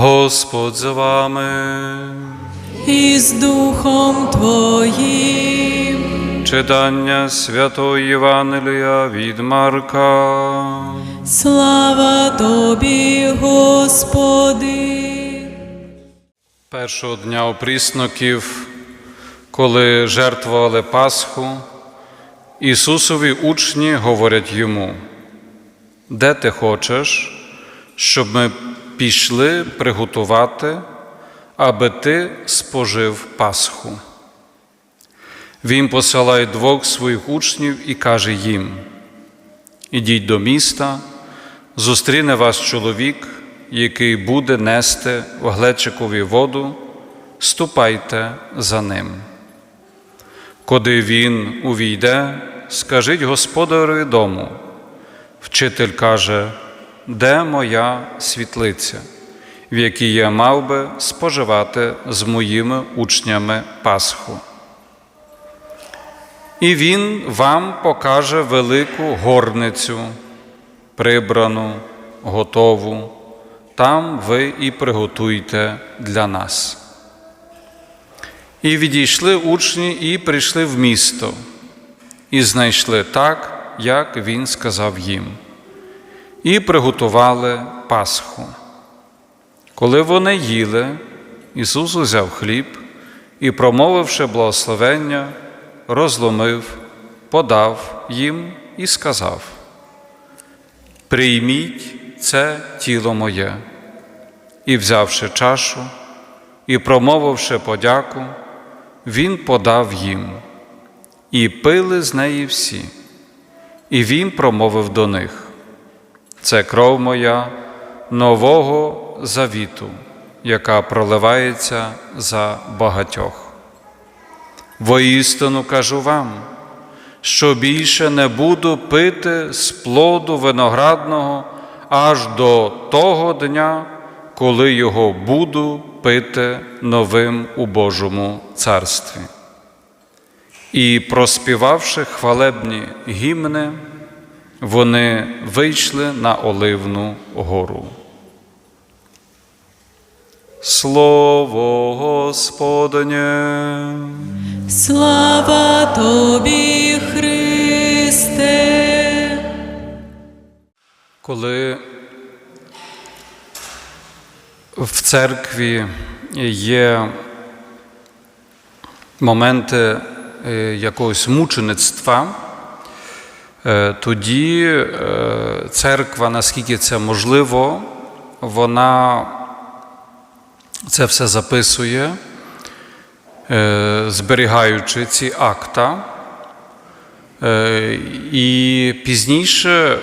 Господь з вами. і з Духом Твоїм. Читання Святої Євангелія від Марка. Слава Тобі, Господи. Першого дня опрісноків, коли жертвували Пасху, Ісусові учні говорять йому, де ти хочеш, щоб ми пішли приготувати, аби ти спожив Пасху. Він посилає двох своїх учнів і каже їм: Ідіть до міста, зустріне вас чоловік, який буде нести в глечикові воду, ступайте за ним. Коли він увійде, скажіть господареві дому. Вчитель каже, де моя світлиця, в якій я мав би споживати з моїми учнями Пасху. І він вам покаже велику горницю, прибрану, готову. Там ви і приготуйте для нас. І відійшли учні і прийшли в місто, і знайшли так, як він сказав їм, і приготували Пасху. Коли вони їли, Ісус узяв хліб і, промовивши благословення, розломив, подав їм і сказав: Прийміть це тіло моє, і, взявши чашу, і промовивши подяку, він подав їм, і пили з неї всі, і він промовив до них: Це кров моя нового завіту, яка проливається за багатьох. Воістину кажу вам, що більше не буду пити з плоду виноградного аж до того дня, коли його буду пити новим у Божому царстві. І проспівавши хвалебні гімни, вони вийшли на Оливну гору. Слово Господнє. Слава Тобі, Христе. Коли в церкві є моменти е, якогось мучеництва, тоді е, церква, наскільки це можливо, вона це все записує, е, зберігаючи ці акта. Е, І пізніше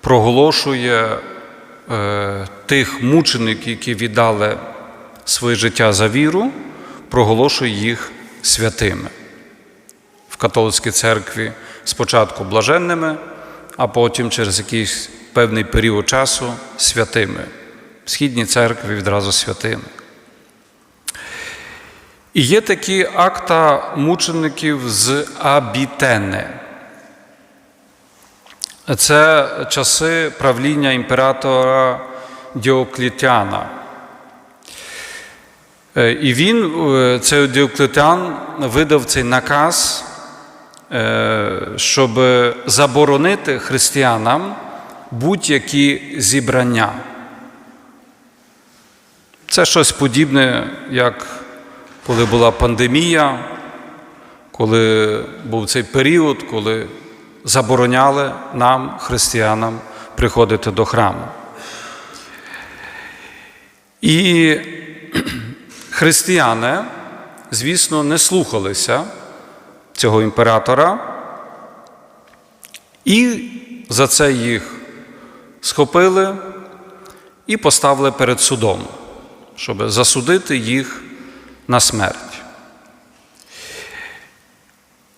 проголошує е, тих мучеників, які віддали своє життя за віру, проголошує їх святими. В католицькій церкві спочатку блаженними, а потім через якийсь певний період часу святими. В східній церкві відразу святими. І є такі акта мучеників з Абітене. Це часи правління імператора Діоклітяна. Е, І він, е, цей Діоклетіан, видав цей наказ, щоб заборонити християнам будь-які зібрання. Це щось подібне, як коли була пандемія, коли був цей період, коли забороняли нам, християнам, приходити до храму. І християни, звісно, не слухалися цього імператора, і за це їх схопили і поставили перед судом, щоб засудити їх на смерть.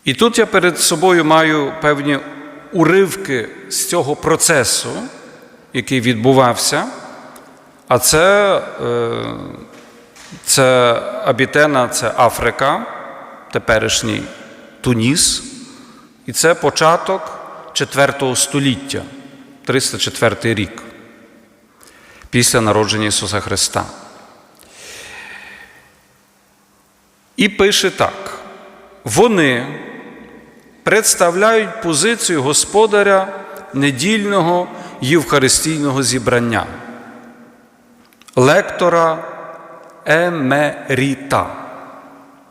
І тут я перед собою маю певні уривки з цього процесу, який відбувався, а це, е, це Абітена, це Африка, теперішній Туніс, і це початок IV століття, 304 рік. після народження Ісуса Христа. І пише так: вони представляють позицію господаря недільного євхаристійного зібрання, лектора Емеріта,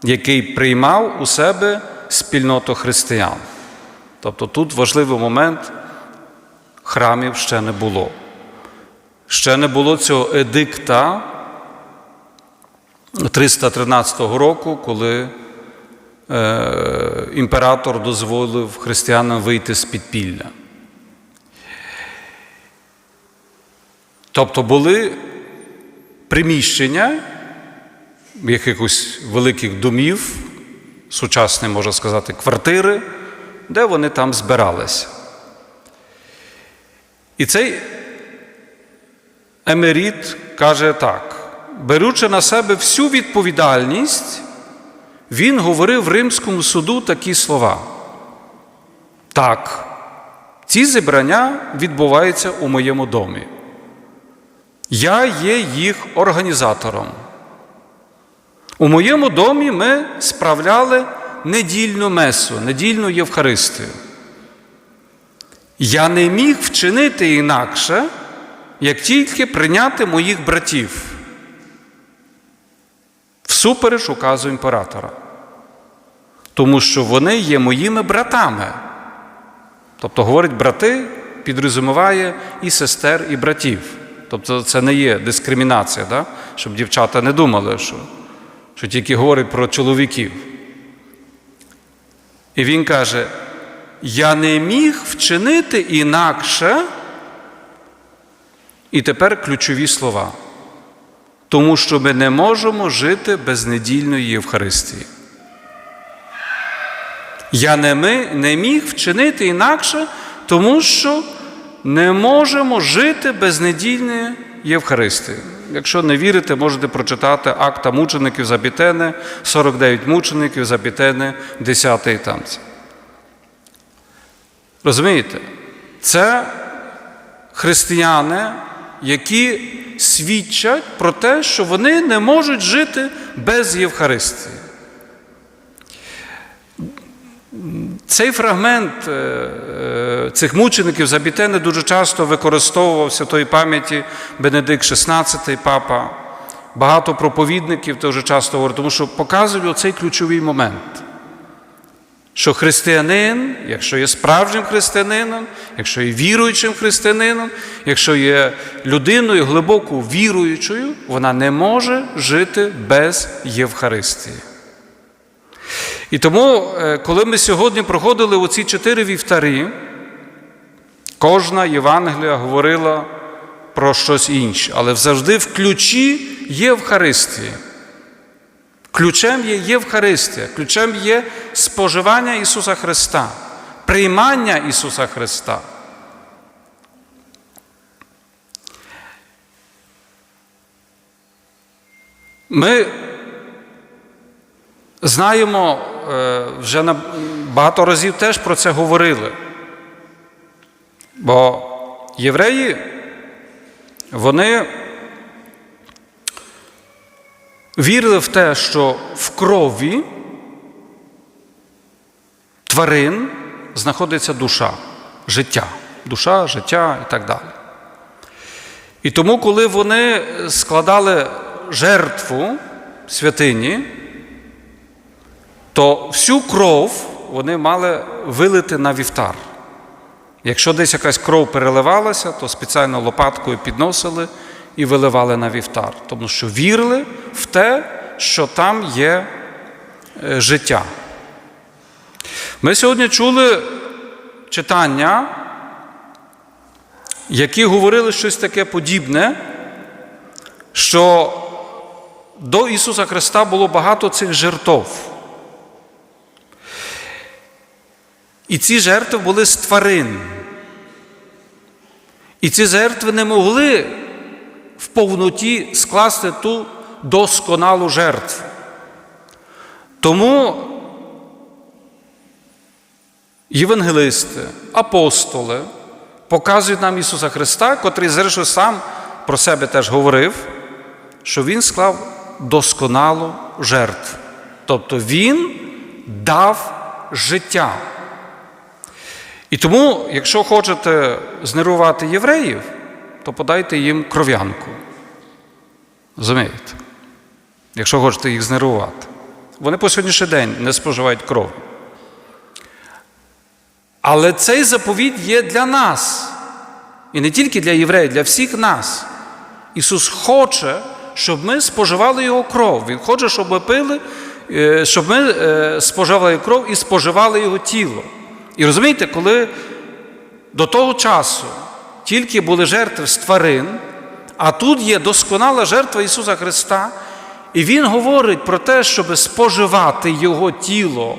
який приймав у себе спільноту християн. Тобто тут важливий момент храмів ще не було. Ще не було цього едикта 313 року, коли е, імператор дозволив християнам вийти з підпілля. Тобто були приміщення якихось великих домів, сучасні, можна сказати, квартири, де вони там збиралися. І цей емеріт каже так: беручи на себе всю відповідальність, він говорив Римському суду такі слова. Так, ці зібрання відбуваються у моєму домі. Я є їх організатором. У моєму домі ми справляли недільну месу, недільну Євхаристію. Я не міг вчинити інакше, як тільки прийняти моїх братів всупереч указу імператора. Тому що вони є моїми братами. Тобто, говорить, брати підрозуміває і сестер, і братів. Тобто це не є дискримінація, да? щоб дівчата не думали, що, що тільки говорить про чоловіків. І він каже: я не міг вчинити інакше, і тепер ключові слова. Тому що ми не можемо жити без недільної Євхаристії. Я не, ми, не міг вчинити інакше, тому що не можемо жити без недільної Євхаристії. Якщо не вірите, можете прочитати акта мучеників Запітени, 49 мучеників Запітени, 10 танці. Розумієте? Це християни, які свідчать про те, що вони не можуть жити без Євхаристії. Цей фрагмент е, цих мучеників Забітени дуже часто використовував в святої пам'яті Бенедикт XVI, папа. Багато проповідників дуже часто говорять, тому що показують оцей ключовий момент. Що християнин, якщо є справжнім християнином, якщо є віруючим християнином, якщо є людиною глибоко віруючою, вона не може жити без Євхаристії. І тому, е, коли ми сьогодні проходили оці чотири вівтарі, кожна Євангелія говорила про щось інше, але завжди в ключі Євхаристії. Ключем є Євхаристія, ключем є споживання Ісуса Христа, приймання Ісуса Христа. Ми знаємо, е, вже багато разів теж про це говорили. Бо євреї, вони вірили в те, що в крові тварин знаходиться душа, життя, душа, життя і так далі. І тому, коли вони складали жертву святині, то всю кров вони мали вилити на вівтар. Якщо десь якась кров переливалася, то спеціально лопаткою підносили і виливали на вівтар, тому що вірили в те, що там є е, життя. Ми сьогодні чули читання, які говорили щось таке подібне, що до Ісуса Христа було багато цих жертв. І ці жертви були з тварин. І ці жертви не могли в повноті скласти ту досконалу жертву. Тому євангелисти, апостоли показують нам Ісуса Христа, котрий зрештою сам про себе теж говорив, що він склав досконалу жертву. Тобто він дав життя. І тому, якщо хочете знервувати євреїв, то подайте їм кров'янку. Розумієте? Якщо хочете їх знервувати. Вони по сьогоднішній день не споживають кров. Але цей заповідь є для нас. І не тільки для євреїв, для всіх нас. Ісус хоче, щоб ми споживали Його кров. Він хоче, щоб ми пили, е, щоб ми е, споживали кров і споживали Його тіло. І розумієте, коли до того часу тільки були жертви з тварин, а тут є досконала жертва Ісуса Христа, і Він говорить про те, щоб споживати Його тіло,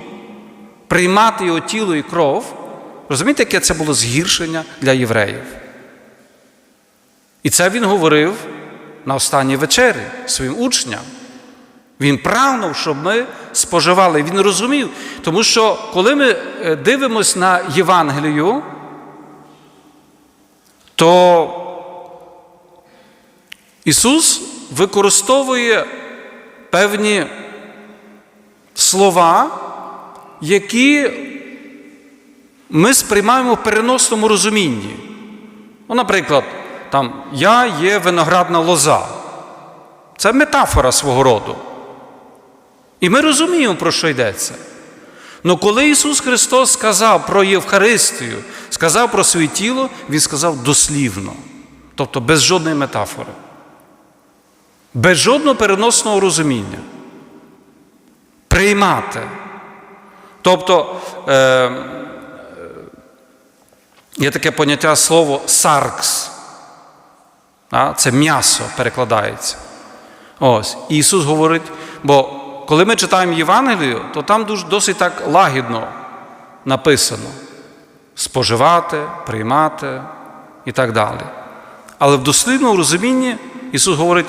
приймати Його тіло і кров. Розумієте, яке це було згіршення для євреїв? І це він говорив на останній вечері своїм учням. Він прагнув, щоб ми споживали. Він розумів, тому що коли ми е, дивимося на Євангелію, то Ісус використовує певні слова, які ми сприймаємо в переносному розумінні. Ну, наприклад, там я є виноградна лоза. Це метафора свого роду. І ми розуміємо, про що йдеться. Але коли Ісус Христос сказав про Євхаристію, сказав про своє тіло, Він сказав дослівно, тобто без жодної метафори, без жодного переносного розуміння. Приймати. Тобто е, є таке поняття слово саркс. Це м'ясо перекладається. Ось. Ісус говорить, бо коли ми читаємо Євангелію, то там дуже, досить так лагідно написано: споживати, приймати і так далі. Але в дослідному розумінні Ісус говорить: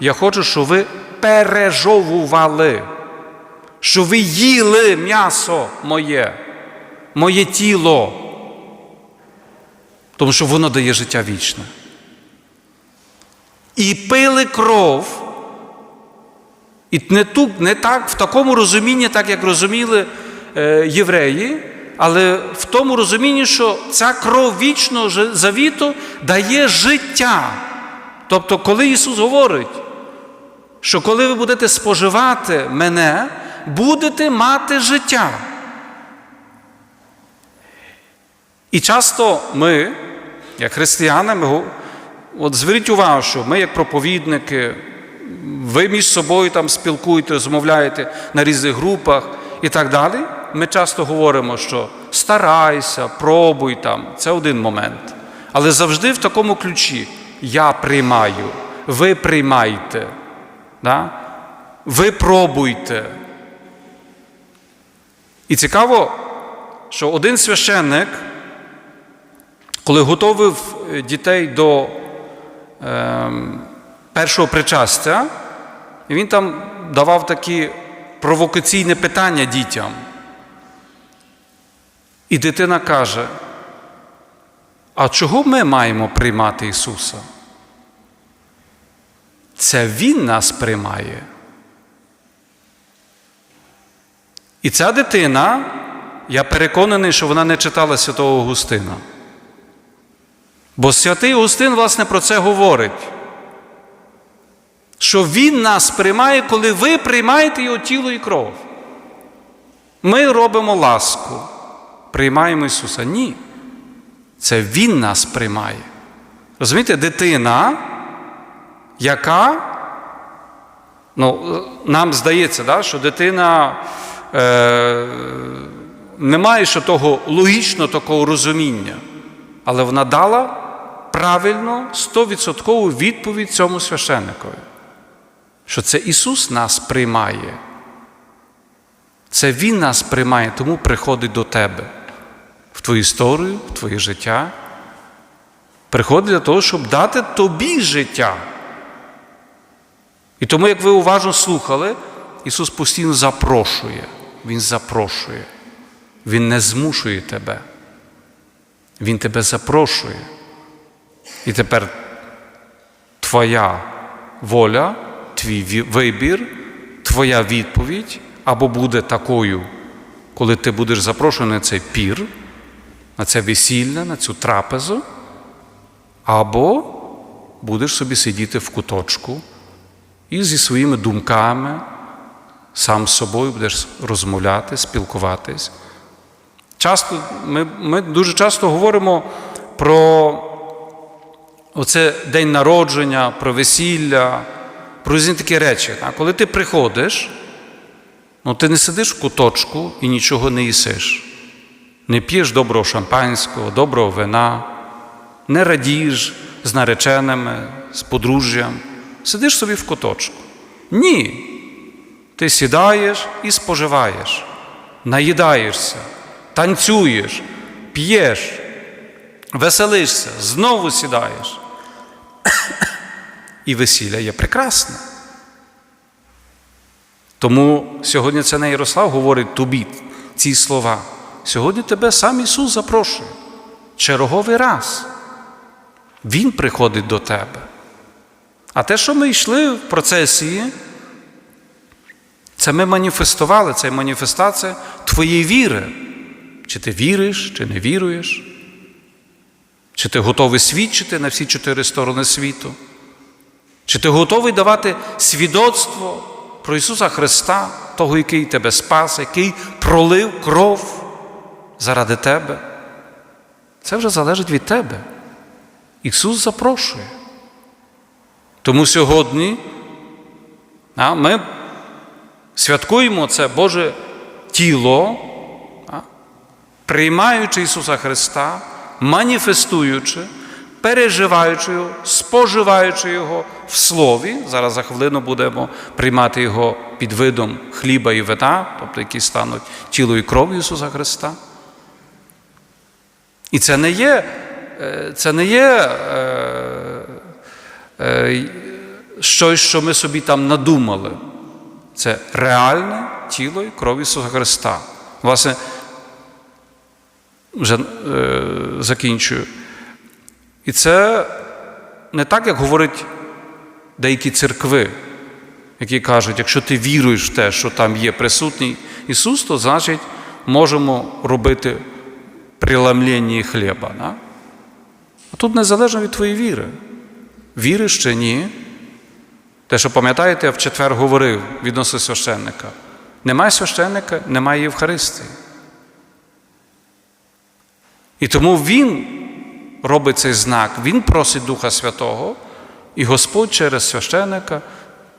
я хочу, щоб ви пережовували, щоб ви їли м'ясо моє, моє тіло, тому що воно дає життя вічне. І пили кров. І не ту, не так в такому розумінні, так як розуміли е, євреї, але в тому розумінні, що ця кров вічного завіту дає життя. Тобто, коли Ісус говорить, що коли ви будете споживати мене, будете мати життя. І часто ми, як християни, ми, от зверніть увагу, що ми, як проповідники, ви між собою там спілкуєте, розмовляєте на різних групах і так далі. Ми часто говоримо, що старайся, пробуй там, це один момент. Але завжди в такому ключі я приймаю, ви приймайте, да? ви пробуйте. І цікаво, що один священник, коли готовив е, дітей до ем, першого причастя, і він там давав такі провокаційні питання дітям. І дитина каже: а чого ми маємо приймати Ісуса? Це Він нас приймає. І ця дитина, я переконаний, що вона не читала святого Августина. Бо святий Августин, власне, про це говорить. Що Він нас приймає, коли ви приймаєте Його тіло і кров. Ми робимо ласку, приймаємо Ісуса. Ні. Це Він нас приймає. Розумієте, дитина, яка, ну, нам здається, да, що дитина е, не має ще того логічного такого розуміння, але вона дала правильно 100% відповідь цьому священникові що це Ісус нас приймає. Це Він нас приймає, тому приходить до тебе в твою історію, в твоє життя. Приходить для того, щоб дати тобі життя. І тому, як ви уважно слухали, Ісус постійно запрошує. Він запрошує. Він не змушує тебе. Він тебе запрошує. І тепер твоя воля, твій вибір, твоя відповідь або буде такою, коли ти будеш запрошений на цей пір, на це весілля, на цю трапезу, або будеш собі сидіти в куточку і зі своїми думками сам з собою будеш розмовляти, спілкуватись. Часто, ми, ми дуже часто говоримо про оце день народження, про весілля, про такі речі. А коли ти приходиш, ну ти не сидиш в куточку і нічого не їсиш. Не п'єш доброго шампанського, доброго вина, не радієш з нареченими, з подружжям. Сидиш собі в куточку. Ні. Ти сідаєш і споживаєш, наїдаєшся, танцюєш, п'єш, веселишся, знову сідаєш. І весілля є прекрасне. Тому сьогодні це не Ярослав говорить тобі ці слова. Сьогодні тебе сам Ісус запрошує. Черговий раз. Він приходить до тебе. А те, що ми йшли в процесії, це ми маніфестували, це маніфестація твоєї віри. Чи ти віриш, чи не віруєш? Чи ти готовий свідчити на всі чотири сторони світу? Чи ти готовий давати свідоцтво про Ісуса Христа, того, який тебе спас, який пролив кров заради тебе? Це вже залежить від тебе. Ісус запрошує. Тому сьогодні а, ми святкуємо це Боже тіло, а, приймаючи Ісуса Христа, маніфестуючи, переживаючи Його, споживаючи Його в Слові. Зараз за хвилину будемо приймати Його під видом хліба і вина, тобто які стануть тіло і кров Ісуса Христа. І це не є, е, це не є е, е, щось, що ми собі там надумали. Це реальне тіло і кров Ісуса Христа. Власне, вже закінчую. І це не так, як говорять деякі церкви, які кажуть, якщо ти віруєш в те, що там є присутній Ісус, то значить можемо робити приламлення хліба. Да? А тут незалежно від твоєї віри. Віриш чи ні? Те, що пам'ятаєте, я в четвер говорив відносно священника. Немає священника, немає Євхаристії. І тому Він робить цей знак, Він просить Духа Святого, і Господь через священника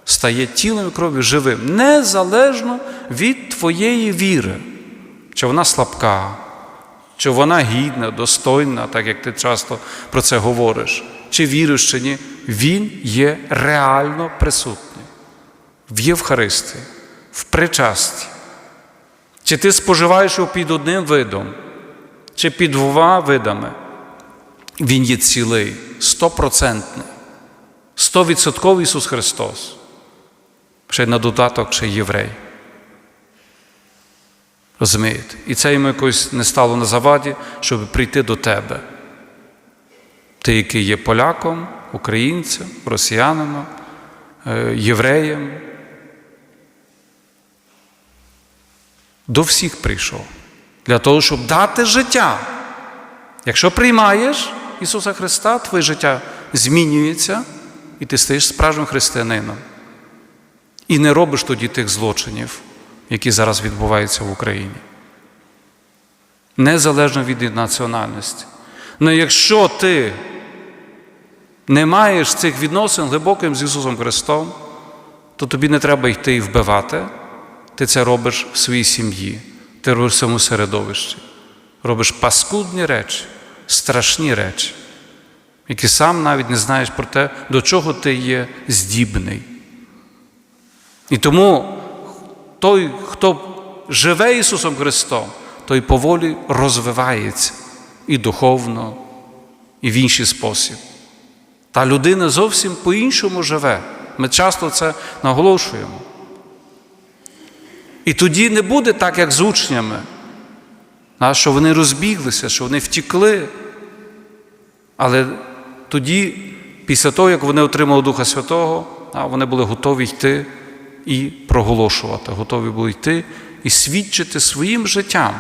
стає тілом і кров'ю живим, незалежно від твоєї віри, чи вона слабка, чи вона гідна, достойна, так як ти часто про це говориш, чи віриш, чи ні, Він є реально присутній. В Євхаристії, в причасті. Чи ти споживаєш його під одним видом, чи під двома видами, він є цілий, стопроцентний, стовідсотковий Ісус Христос. Ще на додаток, ще й єврей. Розумієте? І це йому якось не стало на заваді, щоб прийти до тебе. Ти, який є поляком, українцем, росіянином, е, євреєм. До всіх прийшов. Для того, щоб дати життя. Якщо приймаєш Ісуса Христа, твоє життя змінюється, і ти стаєш справжнім християнином. І не робиш тоді тих злочинів, які зараз відбуваються в Україні. Незалежно від національності. Але якщо ти не маєш цих відносин глибоким з Ісусом Христом, то тобі не треба йти і вбивати. Ти це робиш в своїй сім'ї, ти робиш в своєму середовищі. Робиш паскудні речі, страшні речі, які сам навіть не знаєш про те, до чого ти є здібний. І тому той, хто живе Ісусом Христом, той поволі розвивається і духовно, і в інший спосіб. Та людина зовсім по-іншому живе. Ми часто це наголошуємо. І тоді не буде так, як з учнями, а, що вони розбіглися, що вони втікли. Але тоді після того, як вони отримали Духа Святого, вони були готові йти і проголошувати, готові були йти і свідчити своїм життям.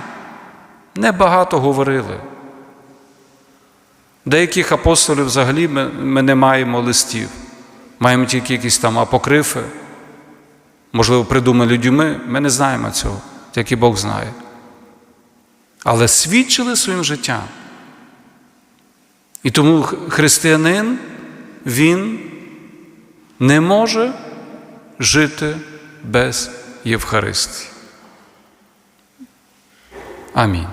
Небагато говорили. Деяких апостолів взагалі ми, ми не маємо листів, маємо тільки якісь там апокрифи, можливо, придумані людьми, ми не знаємо цього, тільки Бог знає. Але свідчили своїм життям. І тому християнин, він не може жити без Євхаристії. Амінь.